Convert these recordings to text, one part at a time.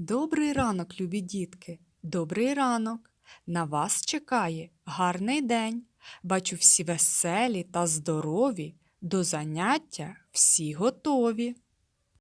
Добрий ранок, любі дітки, добрий ранок. На вас чекає гарний день. Бачу всі веселі та здорові, до заняття всі готові.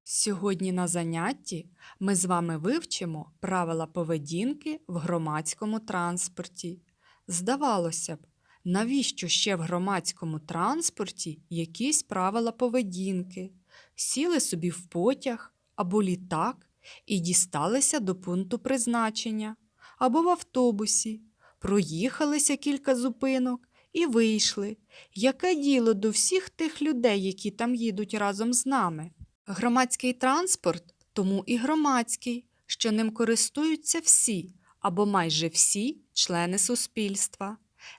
Сьогодні на занятті ми з вами вивчимо правила поведінки в громадському транспорті. Здавалося б, навіщо ще в громадському транспорті якісь правила поведінки? Сіли собі в потяг або літак і дісталися до пункту призначення, або в автобусі, проїхалися кілька зупинок і вийшли. Яке діло до всіх тих людей, які там їдуть разом з нами? Громадський транспорт тому і громадський, що ним користуються всі або майже всі члени суспільства.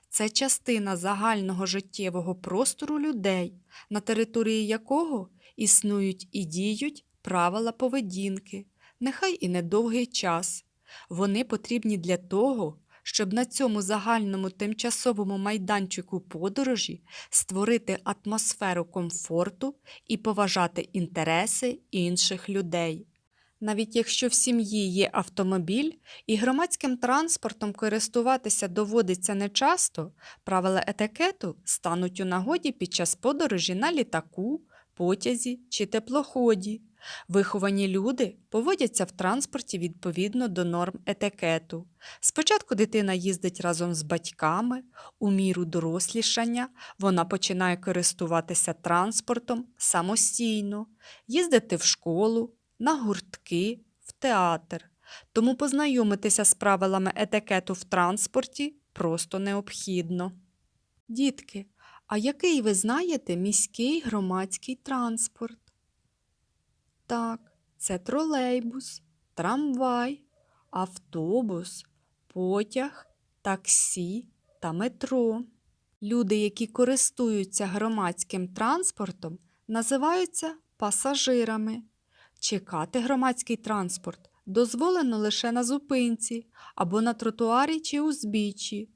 Це частина загального життєвого простору людей, на території якого існують і діють правила поведінки, нехай і недовгий час. Вони потрібні для того, щоб на цьому загальному тимчасовому майданчику подорожі створити атмосферу комфорту і поважати інтереси інших людей. Навіть якщо в сім'ї є автомобіль і громадським транспортом користуватися доводиться нечасто, правила етикету стануть у нагоді під час подорожі на літаку, потязі чи теплоході. Виховані люди поводяться в транспорті відповідно до норм етикету. Спочатку дитина їздить разом з батьками, у міру дорослішання вона починає користуватися транспортом самостійно, їздити в школу, на гуртки, в театр. Тому познайомитися з правилами етикету в транспорті просто необхідно. Дітки, а який ви знаєте міський громадський транспорт? Так, це тролейбус, трамвай, автобус, потяг, таксі та метро. Люди, які користуються громадським транспортом, називаються пасажирами. Чекати громадський транспорт дозволено лише на зупинці або на тротуарі чи узбіччі.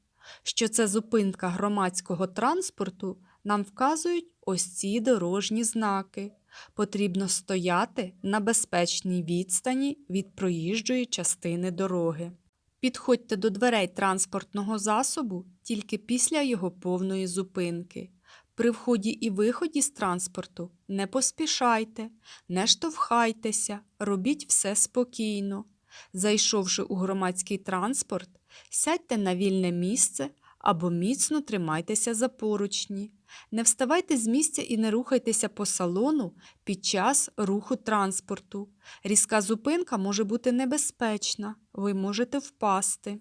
Що це зупинка громадського транспорту, нам вказують ось ці дорожні знаки. Потрібно стояти на безпечній відстані від проїжджої частини дороги. Підходьте до дверей транспортного засобу тільки після його повної зупинки. При вході і виході з транспорту не поспішайте, не штовхайтеся, робіть все спокійно. Зайшовши у громадський транспорт, сядьте на вільне місце або міцно тримайтеся за поручні. Не вставайте з місця і не рухайтеся по салону під час руху транспорту. Різка зупинка може бути небезпечна, ви можете впасти.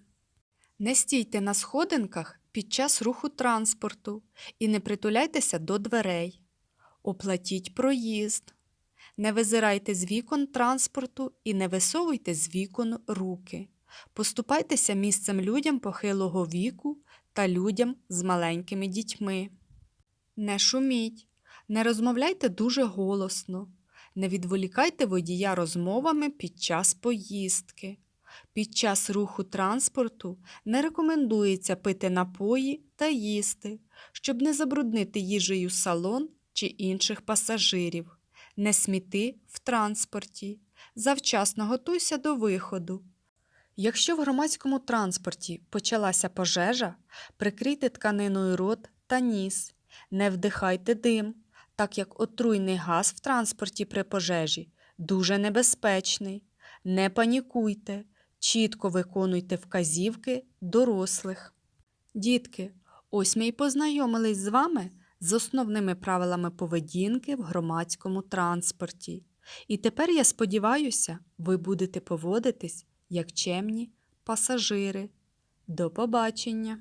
Не стійте на сходинках під час руху транспорту і не притуляйтеся до дверей. Оплатіть проїзд. Не визирайте з вікон транспорту і не висовуйте з вікон руки. Поступайтеся місцем людям похилого віку та людям з маленькими дітьми. Не шуміть, не розмовляйте дуже голосно, не відволікайте водія розмовами під час поїздки. Під час руху транспорту не рекомендується пити напої та їсти, щоб не забруднити їжею салон чи інших пасажирів. Не сміти в транспорті. Завчасно готуйся до виходу. Якщо в громадському транспорті почалася пожежа, прикрийте тканиною рот та ніс. Не вдихайте дим, так як отруйний газ в транспорті при пожежі дуже небезпечний. Не панікуйте, чітко виконуйте вказівки дорослих. Дітки, ось ми й познайомились з вами з основними правилами поведінки в громадському транспорті. І тепер, я сподіваюся, ви будете поводитись як чемні пасажири. До побачення!